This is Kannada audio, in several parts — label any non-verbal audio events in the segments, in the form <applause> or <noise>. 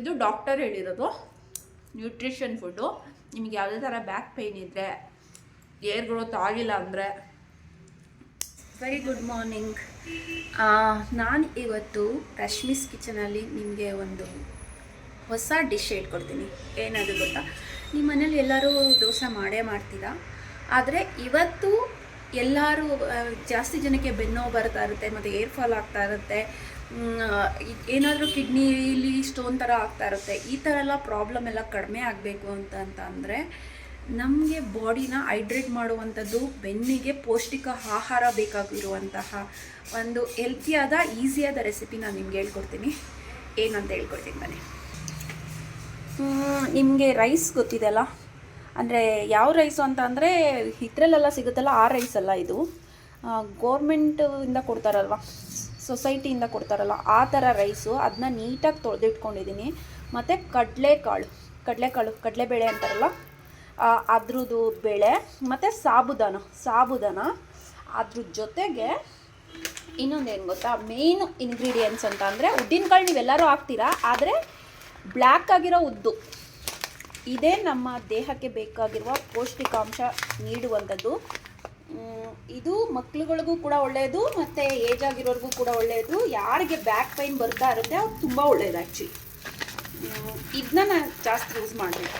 ಇದು ಡಾಕ್ಟರ್ ಹೇಳಿರೋದು. ನ್ಯೂಟ್ರಿಷನ್ ಫುಡ್ಡು ನಿಮಗೆ ಯಾವುದೇ ಥರ ಬ್ಯಾಕ್ ಪೇಯ್ನ್ ಇದ್ದರೆ ಏರ್ ಗ್ರೋತ್ ಆಗಿಲ್ಲ ಅಂದರೆ. ವೆರಿ ಗುಡ್ ಮಾರ್ನಿಂಗ್ ನಾನು ಇವತ್ತು ರಶ್ಮಿಸ್ ಕಿಚನಲ್ಲಿ ನಿಮಗೆ ಒಂದು ಹೊಸ ಡಿಶ್ ಹೇಳ್ಕೊಡ್ತೀನಿ. ಏನಾದರೂ ಗೊತ್ತಾ? ನಿಮ್ಮ ಮನೇಲಿ ಎಲ್ಲರೂ ದೋಸೆ ಮಾಡೇ ಮಾಡ್ತೀರಾ? ಆದರೆ ಇವತ್ತು ಎಲ್ಲರೂ ಜಾಸ್ತಿ ಜನಕ್ಕೆ ಬೆನ್ನೋ ಬರ್ತಾ ಇರುತ್ತೆ, ಮತ್ತು ಏರ್ ಫಾಲ್ ಆಗ್ತಾ ಇರುತ್ತೆ. ಏನಾದರೂ ಕಿಡ್ನಿಲಿ ಸ್ಟೋನ್ ಥರ ಆಗ್ತಾ ಇರುತ್ತೆ, ಈ ಥರ ಎಲ್ಲ ಪ್ರಾಬ್ಲಮ್ ಎಲ್ಲ ಕಡಿಮೆ ಆಗಬೇಕು ಅಂತ ಅಂತ ಅಂದರೆ ನಮಗೆ ಬಾಡಿನ ಹೈಡ್ರೇಟ್ ಮಾಡುವಂಥದ್ದು ಬೆನ್ನಿಗೆ ಪೌಷ್ಟಿಕ ಆಹಾರ ಬೇಕಾಗಿರುವಂತಹ ಒಂದು ಹೆಲ್ತಿಯಾದ ಈಸಿಯಾದ ರೆಸಿಪಿ ನಾನು ನಿಮ್ಗೆ ಹೇಳ್ಕೊಡ್ತೀನಿ. ಏನಂತ ಹೇಳ್ಕೊಡ್ತೀನಿ ಬನ್ನಿ. ನಿಮಗೆ ರೈಸ್ ಗೊತ್ತಿದೆಯಲ್ಲ? ಅಂದರೆ ಯಾವ ರೈಸು ಅಂತ ಅಂದರೆ ಇದರಲ್ಲೆಲ್ಲ ಸಿಗುತ್ತಲ್ಲ ಆ ರೈಸ್ ಅಲ್ಲ ಇದು. ಗೋರ್ಮೆಂಟಿಂದ ಕೊಡ್ತಾರಲ್ವ? ಸೊಸೈಟಿಯಿಂದ ಕೊಡ್ತಾರಲ್ಲ, ಆ ಥರ ರೈಸು ಅದನ್ನ ನೀಟಾಗಿ ತೊಳೆದಿಟ್ಕೊಂಡಿದ್ದೀನಿ ಮತ್ತು ಕಡಲೆಕಾಳು ಕಡಲೆಕಾಳು, ಕಡಲೆಬೇಳೆ ಅಂತಾರಲ್ಲ ಅದ್ರದ್ದು ಬೇಳೆ, ಮತ್ತು ಸಾಬುದಾನ ಸಾಬುದಾನ. ಅದ್ರ ಜೊತೆಗೆ ಇನ್ನೊಂದೇನು ಗೊತ್ತಾ? ಮೇನ್ ಇಂಗ್ರೀಡಿಯೆಂಟ್ಸ್ ಅಂತ ಅಂದರೆ ಉದ್ದಿನಕಾಳು ನೀವೆಲ್ಲರೂ ಹಾಕ್ತೀರಾ? ಆದರೆ ಬ್ಲ್ಯಾಕ್ ಆಗಿರೋ ಉದ್ದು. ಇದೇ ನಮ್ಮ ದೇಹಕ್ಕೆ ಬೇಕಾಗಿರುವ ಪೌಷ್ಟಿಕಾಂಶ ನೀಡುವಂಥದ್ದು. ಇದು ಮಕ್ಳುಗಳಿಗೂ ಕೂಡ ಒಳ್ಳೆಯದು ಮತ್ತು ಏಜ್ ಆಗಿರೋರಿಗೂ ಕೂಡ ಒಳ್ಳೆಯದು ಯಾರಿಗೆ ಬ್ಯಾಕ್ ಪೈನ್ ಬರ್ತಾ ಇರುತ್ತೆ, ಅವ್ರು ತುಂಬ ಒಳ್ಳೆಯದು ಆ್ಯಕ್ಚುಲಿ ಇದನ್ನ ನಾನು ಜಾಸ್ತಿ ಯೂಸ್ ಮಾಡಬೇಕು.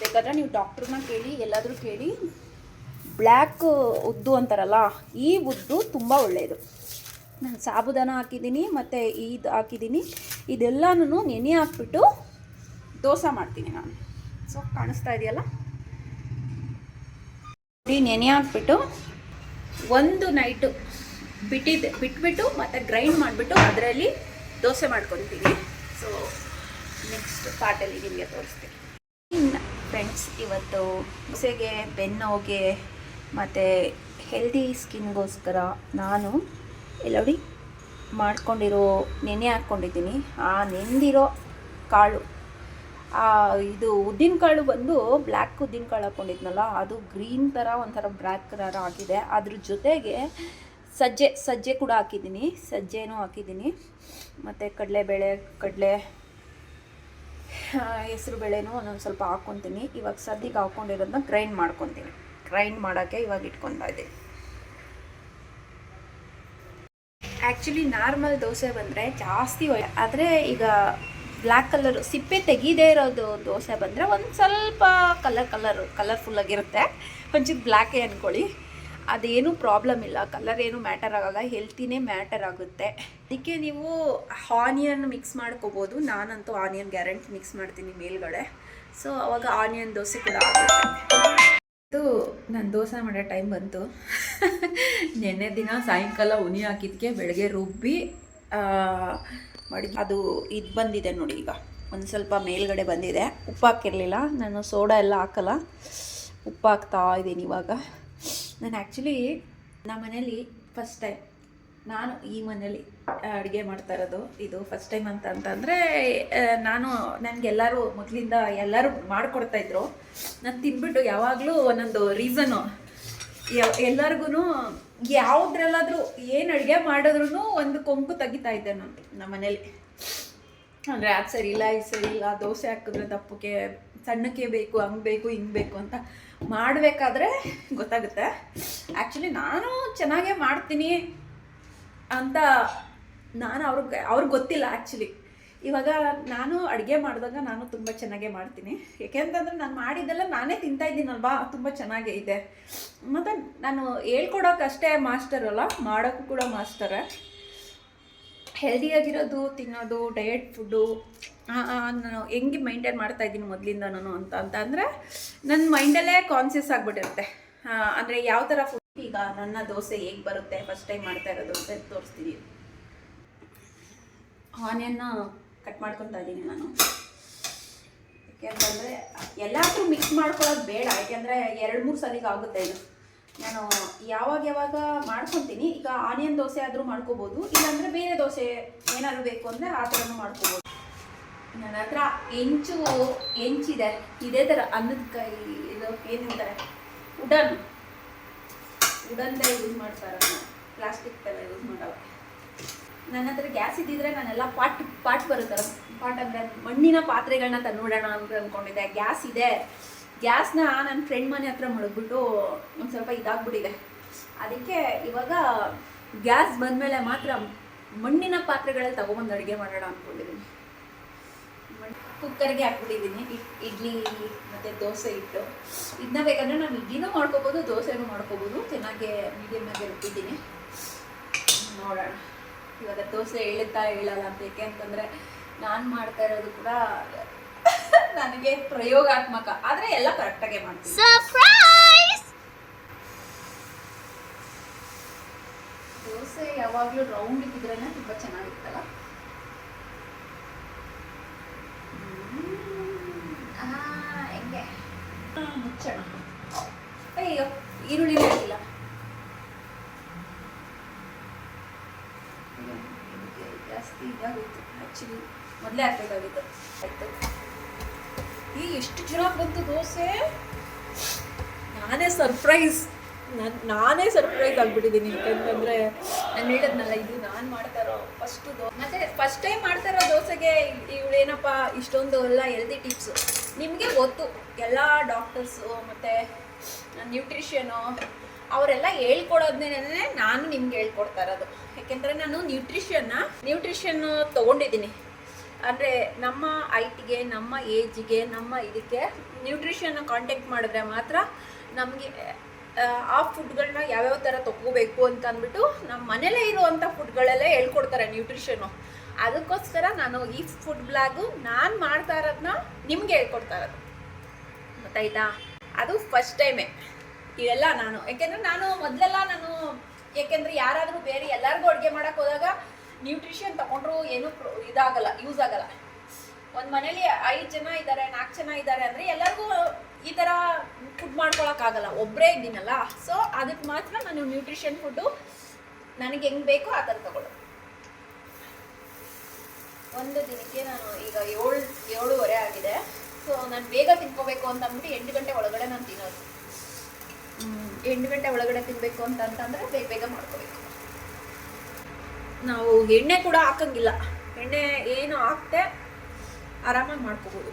ಬೇಕಾದ್ರೆ ನೀವು ಡಾಕ್ಟ್ರನ್ನ ಕೇಳಿ, ಎಲ್ಲಾದರೂ ಕೇಳಿ. ಬ್ಲ್ಯಾಕ್ ಉದ್ದು ಅಂತಾರಲ್ಲ, ಈ ಉದ್ದು ತುಂಬ ಒಳ್ಳೆಯದು ನಾನು ಸಾಬುದಾನ ಹಾಕಿದ್ದೀನಿ, ಮತ್ತು ಇದು ಹಾಕಿದ್ದೀನಿ. ಇದೆಲ್ಲನೂ ನೆನೆ ಹಾಕ್ಬಿಟ್ಟು ದೋಸೆ ಮಾಡ್ತೀನಿ ನಾನು. ಸೊ ಕಾಣಿಸ್ತಾ ಇದೆಯಲ್ಲ? ನೆನೆ ಹಾಕ್ಬಿಟ್ಟು ಒಂದು ನೈಟು ಬಿಟ್ಟಿದ್ದು ಬಿಟ್ಬಿಟ್ಟು ಮತ್ತು ಗ್ರೈಂಡ್ ಮಾಡಿಬಿಟ್ಟು ಅದರಲ್ಲಿ ದೋಸೆ ಮಾಡ್ಕೊತೀನಿ. ಸೊ ನೆಕ್ಸ್ಟ್ ಪಾರ್ಟಲ್ಲಿ ನಿಮಗೆ ತೋರಿಸ್ತೀನಿ. ಫ್ರೆಂಡ್ಸ್ ಇವತ್ತು ದೋಸೆಗೆ ಬೆನ್ನೋಗೆ ಮತ್ತು ಹೆಲ್ದಿ ಸ್ಕಿನ್ಗೋಸ್ಕರ ನಾನು ಎಲ್ಲೋಡಿ ಮಾಡ್ಕೊಂಡಿರೋ, ನೆನೆ ಹಾಕ್ಕೊಂಡಿದ್ದೀನಿ. ಆ ನೆಂದಿರೋ ಕಾಳು. ಇದು ಉದ್ದಿನ ಕಾಳು ಬಂದು ಬ್ಲ್ಯಾಕ್ ಉದ್ದಿನ ಕಾಳು ಹಾಕೊಂಡಿದ್ನಲ್ಲ, ಅದು ಗ್ರೀನ್ ಥರ ಒಂಥರ ಬ್ಲ್ಯಾಕ್ ಕಲರ್ ಆಗಿದೆ. ಅದ್ರ ಜೊತೆಗೆ ಸಜ್ಜೆ ಸಜ್ಜೆ ಕೂಡ ಹಾಕಿದ್ದೀನಿ, ಸಜ್ಜೆನೂ ಹಾಕಿದ್ದೀನಿ. ಮತ್ತು ಕಡಲೆಬೇಳೆ, ಕಡಲೆ ಹೆಸರು ಬೇಳೆನೂ ಒಂದೊಂದು ಸ್ವಲ್ಪ ಹಾಕ್ಕೊತೀನಿ. ಇವಾಗ ಸದ್ಯಕ್ಕೆ ಹಾಕ್ಕೊಂಡಿರೋದನ್ನ ಗ್ರೈಂಡ್ ಮಾಡ್ಕೊತೀನಿ. ಗ್ರೈಂಡ್ ಮಾಡೋಕ್ಕೆ ಇವಾಗ ಇಟ್ಕೊತಾ ಇದ್ದೀನಿ. ಆ್ಯಕ್ಚುಲಿ ನಾರ್ಮಲ್ ದೋಸೆ ಬಂದರೆ ಜಾಸ್ತಿ ಆದರೆ ಈಗ ಬ್ಲ್ಯಾಕ್ ಕಲರು ಸಿಪ್ಪೆ ತೆಗೀದೇ ಇರೋದು ದೋಸೆ ಬಂದರೆ ಒಂದು ಸ್ವಲ್ಪ ಕಲರ್ ಕಲರ್ಫುಲ್ ಕಲರ್ಫುಲ್ಲಾಗಿರುತ್ತೆ ಒಂಚೂರು ಬ್ಲ್ಯಾಕೇ ಅಂದ್ಕೊಳ್ಳಿ ಅದೇನು ಪ್ರಾಬ್ಲಮ್ ಇಲ್ಲ. ಕಲರ್ ಏನು ಮ್ಯಾಟರ್ ಆಗಲ್ಲ. ಹೆಲ್ತಿನೇ ಮ್ಯಾಟರ್ ಆಗುತ್ತೆ. ಅದಕ್ಕೆ ನೀವು ಆನಿಯನ್ ಮಿಕ್ಸ್ ಮಾಡ್ಕೋಬೋದು. ನಾನಂತೂ ಆನಿಯನ್ ಗ್ಯಾರಂಟಿ ಮಿಕ್ಸ್ ಮಾಡ್ತೀನಿ ಮೇಲ್ಗಡೆ. ಸೊ ಅವಾಗ ಆನಿಯನ್ ದೋಸೆ ಕೂಡ ಆಗುತ್ತೆ ಇದು ನಾನು ದೋಸೆ ಮಾಡೋ ಟೈಮ್ ಬಂತು. <laughs> ನೆನ್ನೆ ದಿನ ಸಾಯಂಕಾಲ ಉನಿ ಹಾಕಿದ್ಕೆ ಬೆಳಗ್ಗೆ ರುಬ್ಬಿ ಮಡಗಿ ಅದು ಇದು ಬಂದಿದೆ ನೋಡಿ ಈಗ. ಒಂದು ಸ್ವಲ್ಪ ಮೇಲ್ಗಡೆ ಬಂದಿದೆ. ಉಪ್ಪು ಹಾಕಿರಲಿಲ್ಲ. ನಾನು ಸೋಡಾ ಎಲ್ಲ ಹಾಕಲ್ಲ. ಉಪ್ಪು ಹಾಕ್ತಾ ಇದ್ದೀನಿ ಇವಾಗ. ನಾನು ಆ್ಯಕ್ಚುಲಿ ನಮ್ಮ ಮನೇಲಿ ಫಸ್ಟ್ ಟೈಮ್ ನಾನು ಈ ಮನೇಲಿ ಅಡುಗೆ ಮಾಡ್ತಾ ಇರೋದು. ಇದು ಫಸ್ಟ್ ಟೈಮ್ ಅಂತ ಅಂತಂದರೆ ನಾನು ನನಗೆಲ್ಲರೂ ಮೊದಲಿಂದ ಎಲ್ಲರೂ ಮಾಡಿಕೊಡ್ತಾಯಿದ್ರು ನಾನು ತಿಂದ್ಬಿಟ್ಟು ಯಾವಾಗಲೂ ಒಂದೊಂದು ರೀಸನ್ನು ಎಲ್ಲರಿಗೂ ಯಾವುದ್ರಲ್ಲಾದರೂ ಏನು ಅಡುಗೆ ಮಾಡಿದ್ರು ಒಂದು ಕೊಂಕು ತೆಗಿತಾ ಇದ್ದೆ ನಾನು ನಮ್ಮ ಮನೇಲಿ ಅಂದರೆ ಅದು ಸರಿ ಇಲ್ಲ, ಇದು ಸರಿ ಇಲ್ಲ, ದೋಸೆ ಹಾಕಿದ್ರೆ ದಪ್ಪಕ್ಕೆ, ಸಣ್ಣಕ್ಕೆ ಬೇಕು, ಹಂಗೆ ಬೇಕು, ಹಿಂಗೆ ಬೇಕು ಅಂತ ಮಾಡಬೇಕಾದ್ರೆ ಗೊತ್ತಾಗುತ್ತೆ. ಆ್ಯಕ್ಚುಲಿ ನಾನು ಚೆನ್ನಾಗೇ ಮಾಡ್ತೀನಿ ಅಂತ ನಾನು ಅವ್ರಿಗೆ ಅವ್ರಿಗೆ ಗೊತ್ತಿಲ್ಲ ಆ್ಯಕ್ಚುಲಿ ಇವಾಗ ನಾನು ಅಡುಗೆ ಮಾಡಿದಾಗ ನಾನು ತುಂಬ ಚೆನ್ನಾಗೇ ಮಾಡ್ತೀನಿ. ಯಾಕೆಂತಂದ್ರೆ ನಾನು ಮಾಡಿದ್ದೆಲ್ಲ ನಾನೇ ತಿಂತಾ ಇದ್ದೀನಲ್ವಾ? ತುಂಬ ಚೆನ್ನಾಗೇ ಇದೆ. ಮತ್ತು ನಾನು ಹೇಳ್ಕೊಡೋಕ್ಕಷ್ಟೇ ಮಾಸ್ಟರ್ ಅಲ್ಲ ಮಾಡೋಕ್ಕೂ ಕೂಡ ಮಾಸ್ಟರೇ. ಹೆಲ್ದಿಯಾಗಿರೋದು, ತಿನ್ನೋದು ಡಯಟ್ ಫುಡ್ಡು ನಾನು ಹೆಂಗೆ ಮೈಂಟೈನ್ ಮಾಡ್ತಾ ಇದ್ದೀನಿ ಮೊದಲಿಂದ ನಾನು ಅಂತ ಅಂತ ಅಂದರೆ ನನ್ನ ಮೈಂಡಲ್ಲೇ ಕಾನ್ಸಿಯಸ್ ಆಗಿಬಿಟ್ಟಿರುತ್ತೆ. ಅಂದರೆ ಯಾವ ಥರ ಫುಡ್ ಈಗ ನನ್ನ ದೋಸೆ ಹೇಗೆ ಬರುತ್ತೆ? ಫಸ್ಟ್ ಟೈಮ್ ಮಾಡ್ತಾ ಇರೋದು ಅಂತ ತೋರಿಸ್ತೀನಿ. ಆನಿಯನ್ನ ಕಟ್ ಮಾಡ್ಕೊತಾ ಇದ್ದೀನಿ ನಾನು. ಯಾಕೆಂತಂದರೆ ಎಲ್ಲಾದರೂ ಮಿಕ್ಸ್ ಮಾಡ್ಕೊಳ್ಳೋದು ಬೇಡ, ಯಾಕೆಂದರೆ ಎರಡು ಮೂರು ಸಲಿಗೆ ಆಗುತ್ತೆ ಇದು. ನಾನು ಯಾವಾಗ ಯಾವಾಗ ಮಾಡ್ಕೊತೀನಿ, ಈಗ ಆನಿಯನ್ ದೋಸೆ ಆದರೂ ಮಾಡ್ಕೋಬೋದು, ಇಲ್ಲಾಂದರೆ ಬೇರೆ ದೋಸೆ ಏನಾದರೂ ಬೇಕು ಅಂದರೆ ಆ ಥರನೂ ಮಾಡ್ಕೋಬೋದು. ನನ್ನ ಹತ್ರ ಹೆಂಚು, ಹೆಂಚಿದೆ. ಇದೇ ಥರ ಅನ್ನದ ಕೈ, ಇದು ಏನಂತಾರೆ? ಉಡನ್. ಉಡನ್ದೇ ಯೂಸ್ ಮಾಡ್ತಾರೆ ಪ್ಲಾಸ್ಟಿಕ್ ಥರ ಯೂಸ್ ಮಾಡಲ್ಲ ನನ್ನ ಹತ್ರ ಗ್ಯಾಸ್ ಇದ್ದಿದ್ರೆ ನಾನೆಲ್ಲ ಪಾಟ್ ಪಾಟ್ ಬರುತ್ತಲ್ಲ. ಪಾಟ್ ಅಂದರೆ ಮಣ್ಣಿನ ಪಾತ್ರೆಗಳನ್ನ ತಂದ್ಬಿಡೋಣ ಅಂತ ಅಂದ್ಕೊಂಡಿದ್ದೆ ಗ್ಯಾಸ್ ಇದೆ. ಗ್ಯಾಸ್ನ ನನ್ನ ಫ್ರೆಂಡ್ ಮನೆ ಹತ್ರ ಮಡಗ್ಬಿಟ್ಟು ಒಂದು ಸ್ವಲ್ಪ ಇದಾಗ್ಬಿಟ್ಟಿದೆ. ಅದಕ್ಕೆ ಇವಾಗ ಗ್ಯಾಸ್ ಬಂದಮೇಲೆ ಮಾತ್ರ ಮಣ್ಣಿನ ಪಾತ್ರೆಗಳಲ್ಲಿ ತಗೊಬಂದು ಅಡುಗೆ ಮಾಡೋಣ ಅಂದ್ಕೊಂಡಿದ್ದೀನಿ ಕುಕ್ಕರ್ಗೆ ಹಾಕ್ಬಿಟ್ಟಿದ್ದೀನಿ ಇಡ್- ಇಡ್ಲಿ, ಮತ್ತು ದೋಸೆ ಇಟ್ಟು. ಇದನ್ನ ಬೇಕಂದರೆ ನಾನು ಇಡ್ಲಿನೂ ಮಾಡ್ಕೋಬೋದು, ದೋಸೆನೂ ಮಾಡ್ಕೋಬೋದು. ಚೆನ್ನಾಗಿ ಮೀಡಿಯಮ್ಮಾಗಿ ರುಬ್ಬಿದ್ದೀನಿ. ಇವಾಗ ದೋಸೆ ಹೇಳುತ್ತಾ ಹೇಳಲ್ಲ ಅಂತ. ಏಕೆ ಅಂತಂದ್ರೆ ನಾನು ಮಾಡ್ತಾ ಇರೋದು ಕೂಡ ನನಗೆ ಪ್ರಯೋಗಾತ್ಮಕ. ಆದ್ರೆ ಎಲ್ಲ ಕರೆಕ್ಟಾಗೆ ಮಾಡ್ತೀನಿ. ದೋಸೆ ಯಾವಾಗಲೂ ರೌಂಡ್ ಬಿತ್ತಿದ್ರೆನೇ ತುಂಬಾ ಚೆನ್ನಾಗಿತ್ತಲ್ಲ ಹೆಂಗೆ? ಮುಚ್ಚೋಣ. ಅಯ್ಯೋ ಈರುಳ್ಳಿ ಹಾಕಿಲ್ಲ ಅಯ್ಯೋ, ಇದಕ್ಕೆ ಜಾಸ್ತಿ ಇದಾಗೋಯ್ತು ಆ್ಯಕ್ಚುಲಿ ಮೊದಲೇ ಹಾಕ್ಬೇಕಾಗಿತ್ತು ಆಯ್ತು ಈ ಎಷ್ಟು ಚೆನ್ನಾಗಿ ಬಂತು ದೋಸೆ ನಾನೇ ಸರ್ಪ್ರೈಸ್ ನಾನು, ನಾನೇ ಸರ್ಪ್ರೈಸ್ ಆಗ್ಬಿಟ್ಟಿದ್ದೀನಿ. ಯಾಕಂತಂದರೆ ನಾನು ಹೇಳಿದ್ನಲ್ಲ, ಇದು ನಾನು ಮಾಡ್ತಾ ಇರೋ ಫಸ್ಟು ಮತ್ತು ಫಸ್ಟ್ ಟೈಮ್ ಮಾಡ್ತಾ ಇರೋ ದೋಸೆಗೆ ಇವಳೇನಪ್ಪ ಇಷ್ಟೊಂದು ಎಲ್ಲ ಹೆಲ್ದಿ ಟಿಪ್ಸು ನಿಮಗೆ ಗೊತ್ತು, ಎಲ್ಲ ಡಾಕ್ಟರ್ಸು ಮತ್ತು ನ್ಯೂಟ್ರಿಷನು ಅವರೆಲ್ಲ ಹೇಳ್ಕೊಡೋದನ್ನೇ ನಾನು ನಿಮ್ಗೆ ಹೇಳ್ಕೊಡ್ತಾ ಇರೋದು. ಯಾಕೆಂದರೆ ನಾನು ನ್ಯೂಟ್ರಿಷನ್ನ ನ್ಯೂಟ್ರಿಷನ್ ತೊಗೊಂಡಿದ್ದೀನಿ. ಅಂದರೆ ನಮ್ಮ ಐಟಿಗೆ ನಮ್ಮ ಏಜಿಗೆ ನಮ್ಮ ಇದಕ್ಕೆ ನ್ಯೂಟ್ರಿಷನ್ ಕಾಂಟ್ಯಾಕ್ಟ್ ಮಾಡಿದ್ರೆ ಮಾತ್ರ ನಮಗೆ, ಆ ಫುಡ್ಗಳನ್ನ ಯಾವ್ಯಾವ ಥರ ತೊಗೋಬೇಕು ಅಂತ ಅಂದ್ಬಿಟ್ಟು ನಮ್ಮ ಮನೇಲೇ ಇರುವಂಥ ಫುಡ್ಗಳಲ್ಲೇ ಹೇಳ್ಕೊಡ್ತಾರೆ ನ್ಯೂಟ್ರಿಷನು ಅದಕ್ಕೋಸ್ಕರ ನಾನು ಈ ಫುಡ್ ಬ್ಲಾಗು ನಾನು ಮಾಡ್ತಾ ಇರೋದನ್ನ ನಿಮಗೆ ಹೇಳ್ಕೊಡ್ತಾ ಇರೋದು. ಗೊತ್ತಾಯ್ತಾ? ಅದು ಫಸ್ಟ್ ಟೈಮೇ ಇವೆಲ್ಲ ನಾನು. ಯಾಕೆಂದರೆ ನಾನು ಮೊದಲೆಲ್ಲ ನಾನು, ಯಾಕೆಂದ್ರೆ ಯಾರಾದರೂ ಬೇರೆ ಎಲ್ಲರಿಗೂ ಅಡುಗೆ ಮಾಡೋಕೆ ಹೋದಾಗ ನ್ಯೂಟ್ರಿಷನ್ ತಗೊಂಡ್ರು ಏನೂ ಇದಾಗಲ್ಲ ಯೂಸ್ ಆಗಲ್ಲ. ಒಂದು ಮನೇಲಿ ಐದು ಜನ ಇದ್ದಾರೆ ನಾಲ್ಕು ಜನ ಇದ್ದಾರೆ ಅಂದರೆ ಎಲ್ಲರಿಗೂ ಈ ಥರ ಫುಡ್ ಮಾಡ್ಕೊಳಕ್ಕಾಗಲ್ಲ ಒಬ್ಬರೇ ಇದ್ದೀನಲ್ಲ. ಸೊ ಅದಕ್ಕೆ ಮಾತ್ರ ನಾನು ನ್ಯೂಟ್ರಿಷನ್ ಫುಡ್ಡು ನನಗೆ ಹೆಂಗೆ ಬೇಕೋ ಆ ಥರ ತಗೊಳ್ಳೋದು. ಒಂದು ದಿನಕ್ಕೆ ನಾನು ಈಗ ಏಳು ಏಳುವರೆ ಆಗಿದೆ. ಸೊ ನಾನು ಬೇಗ ತಿನ್ಕೋಬೇಕು ಅಂತ ಅಂದ್ಬಿಟ್ಟು ಎಂಟು ಗಂಟೆ ಒಳಗಡೆ ನಾನು ತಿನ್ನೋದು. ಹ್ಮ್, ಎಂಟು ಗಂಟೆ ಒಳಗಡೆ ತಿನ್ನಬೇಕು ಅಂತ ಅಂತಂದರೆ ಬೇಗ ಬೇಗ ಮಾಡ್ಕೋಬೇಕು. ನಾವು ಎಣ್ಣೆ ಕೂಡ ಹಾಕಂಗಿಲ್ಲ. ಎಣ್ಣೆ ಏನು ಹಾಕ್ತೆ ಆರಾಮಾಗಿ ಮಾಡ್ಕೋಬೋದು.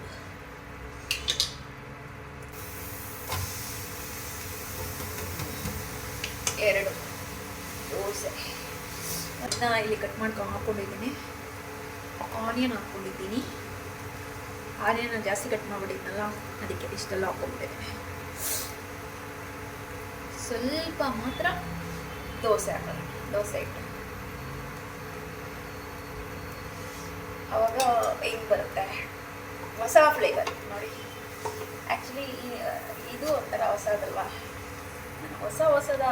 ಎರಡು. ದೋಸೆ. ಅದನ್ನ ಇಲ್ಲಿ ಕಟ್ ಮಾಡ್ಕೊಂಡು ಹಾಕ್ಕೊಂಡಿದ್ದೀನಿ ಆನಿಯನ್ ಹಾಕ್ಕೊಂಡಿದ್ದೀನಿ ಆನಿಯನ್ ಜಾಸ್ತಿ ಕಟ್ ಮಾಡಿಬಿಟ್ಟಿದ್ನಲ್ಲ, ಅದಕ್ಕೆ ಇಷ್ಟೆಲ್ಲ ಹಾಕ್ಕೊಂಡ್ಬಿಟ್ಟಿದ್ದೀನಿ ಸ್ವಲ್ಪ ಮಾತ್ರ ದೋಸೆ ಹಾಕೋಣ. ದೋಸೆ ಇಟ್ಟು. ಅವಾಗ ಹೆಂಗೆ ಬರುತ್ತೆ. ಹೊಸ ಫ್ಲೇವರ್ ನೋಡಿ. ಆ್ಯಕ್ಚುಲಿ ಇದು ಒಂಥರ ಹೊಸದಲ್ವಾ? ಹೊಸ ಹೊಸದ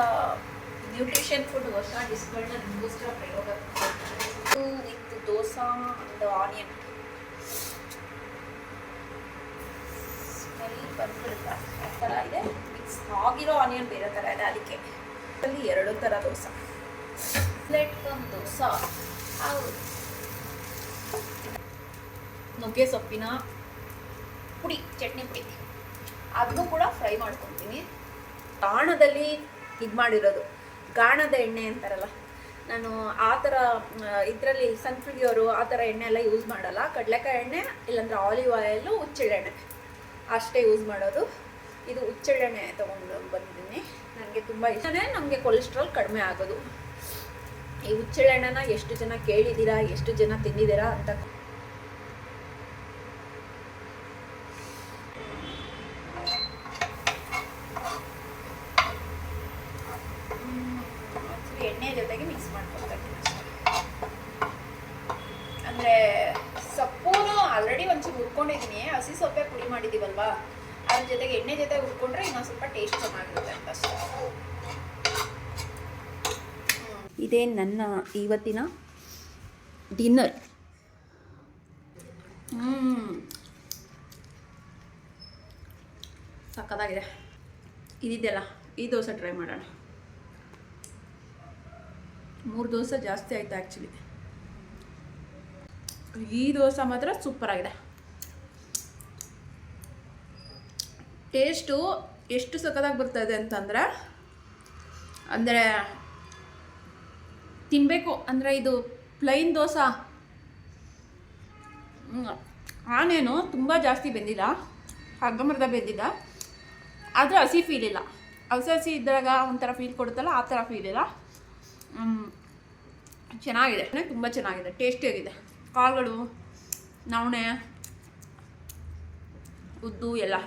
ನ್ಯೂಟ್ರಿಷನ್ ಫುಡ್ ಹೊಸ ಡಿಸ್ಗಳನ್ನ ನಿಮಗೋಸ್ಕರ ಪ್ರಯೋಗ with dosa and onion smell ಬಂದ್ಬಿಡುತ್ತೆ? ಆ ಥರ ಇದೆ. ಮಿಕ್ಸ್ ಆಗಿರೋ ಆನಿಯನ್ ಬೇರೆ ಥರ ಇದೆ ಅದಕ್ಕೆ. ಅಲ್ಲಿ ಎರಡು ಥರ ದೋಸೆ. Plate come dosa. ಹೌದು. ನುಗ್ಗೆ ಸೊಪ್ಪಿನ ಪುಡಿ, ಚಟ್ನಿ ಪುಡಿ. ಅದನ್ನು ಕೂಡ ಫ್ರೈ ಮಾಡ್ಕೊತೀನಿ ಗಾಣದಲ್ಲಿ ಇದು ಮಾಡಿರೋದು. ಗಾಣದ ಎಣ್ಣೆ ಅಂತಾರಲ್ಲ, ನಾನು ಆ ಥರ ಇದರಲ್ಲಿ ಸನ್ಫ್ಲವರು ಆ ಥರ ಎಣ್ಣೆ ಎಲ್ಲ ಯೂಸ್ ಮಾಡಲ್ಲ. ಕಡಲೆಕಾಯಿ ಎಣ್ಣೆ ಇಲ್ಲಾಂದ್ರೆ ಆಲಿವ್ ಆಯಿಲು ಹುಚ್ಚೆಳ್ಳೆಣ್ಣೆ ಅಷ್ಟೇ ಯೂಸ್ ಮಾಡೋದು. ಇದು ಹುಚ್ಚೆಳ್ಳೆಣ್ಣೆ ತೊಗೊಂಡು ಬಂದಿದ್ದೀನಿ. ನನಗೆ ತುಂಬ ಇಷ್ಟನೇ ನಮಗೆ ಕೊಲೆಸ್ಟ್ರಾಲ್ ಕಡಿಮೆ ಆಗೋದು. ಈ ಹುಚ್ಚೆಳ್ಳೆಣ್ಣೆನ ಎಷ್ಟು ಜನ ಕೇಳಿದ್ದೀರಾ, ಎಷ್ಟು ಜನ ತಿಂದಿದ್ದೀರಾ ಅಂತ ಎಣ್ಣೆ ಜೊತೆಗೆ ಮಿಕ್ಸ್ ಮಾಡ್ಕೊಳ್ತಾ ಅಂದ್ರೆ ಸೊಪ್ಪುನು ಆಲ್ರೆಡಿ ಒಂಚೂರು ಹುರ್ಕೊಂಡಿದ್ದೀನಿ ಹಸಿ ಸೊಪ್ಪೆ ಪುಡಿ ಮಾಡಿದ್ದೀವಲ್ವಾ ಅದ್ರ ಜೊತೆಗೆ ಎಣ್ಣೆ ಜೊತೆ ಹುರ್ಕೊಂಡ್ರೆ ಇನ್ನೊಂದು ಸ್ವಲ್ಪ ಟೇಸ್ಟ್ ಚೆನ್ನಾಗಿರುತ್ತೆ ಅಂತ ಅಷ್ಟೇ. ಇದೇ ನನ್ನ ಇವತ್ತಿನ ಡಿನ್ನರ್ ಸಕ್ಕದಾಗಿದೆ ಇದಿದೆಯಲ್ಲ, ಈ ದೋಸೆ ಟ್ರೈ ಮಾಡೋಣ. ಮೂರು ದೋಸೆ ಜಾಸ್ತಿ ಆಯಿತು ಆ್ಯಕ್ಚುಲಿ ಈ ದೋಸೆ ಮಾತ್ರ ಸೂಪರ್ ಆಗಿದೆ ಟೇಸ್ಟು ಎಷ್ಟು ಸಖತ್ತಾಗಿ ಬರ್ತಾ ಇದೆ ಅಂತಂದರೆ, ಅಂದರೆ ತಿನ್ನಬೇಕು ಅಂದರೆ ಇದು ಪ್ಲೈನ್ ದೋಸೆ. ಆನೇನು ತುಂಬ ಜಾಸ್ತಿ ಬೆಂದಿಲ್ಲ, ಹಗ್ಗಮರ್ದ ಬೆಂದಿದ್ದ ಆದರೆ ಹಸಿ ಫೀಲ್ ಇಲ್ಲ ಹಸಿ ಹಸಿ ಇದ್ದಾಗ ಒಂಥರ ಫೀಲ್ ಕೊಡುತ್ತಲ್ಲ, ಆ ಥರ ಫೀಲ್ ಇಲ್ಲ. ಚೆನ್ನಾಗಿದೆ. ತುಂಬ ಚೆನ್ನಾಗಿದೆ. ಟೇಸ್ಟಿಯಾಗಿದೆ ಕಾಳುಗಳು, ನವಣೆ, ಉದ್ದು ಎಲ್ಲ.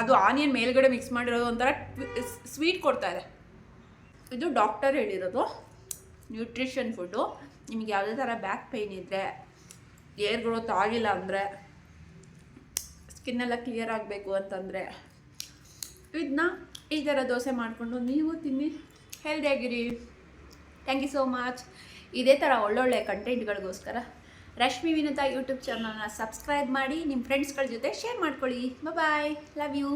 ಅದು ಆನಿಯನ್ ಮೇಲ್ಗಡೆ ಮಿಕ್ಸ್ ಮಾಡಿರೋದು ಒಂಥರ ಸ್ವೀಟ್ ಕೊಡ್ತಾ ಇದೆ. ಇದು ಡಾಕ್ಟರ್ ಹೇಳಿರೋದು. ನ್ಯೂಟ್ರಿಷನ್ ಫುಡ್ಡು ನಿಮಗೆ ಯಾವುದೇ ಥರ ಬ್ಯಾಕ್ ಪೇಯ್ನ್ ಇದ್ದರೆ ಏರ್ ಗ್ರೋತ್ ಆಗಿಲ್ಲ ಅಂದರೆ ಸ್ಕಿನ್ನೆಲ್ಲ ಕ್ಲಿಯರ್ ಆಗಬೇಕು ಅಂತಂದರೆ, ಇದನ್ನ ಈ ಥರ ದೋಸೆ ಮಾಡಿಕೊಂಡು ನೀವು ತಿನ್ನಿ. ಹೆಲ್ದಿಯಾಗಿರಿ ಥ್ಯಾಂಕ್ ಯು ಸೋ ಮಚ್ ಇದೇ ಥರ ಒಳ್ಳೊಳ್ಳೆ ಕಂಟೆಂಟ್ಗಳಿಗೋಸ್ಕರ ರಶ್ಮಿ ವಿನತಾ ಯೂಟ್ಯೂಬ್ ಚಾನಲ್ನ ಸಬ್ಸ್ಕ್ರೈಬ್ ಮಾಡಿ ನಿಮ್ಮ ಫ್ರೆಂಡ್ಸ್ಗಳ ಜೊತೆ ಶೇರ್ ಮಾಡ್ಕೊಳ್ಳಿ. Bye love you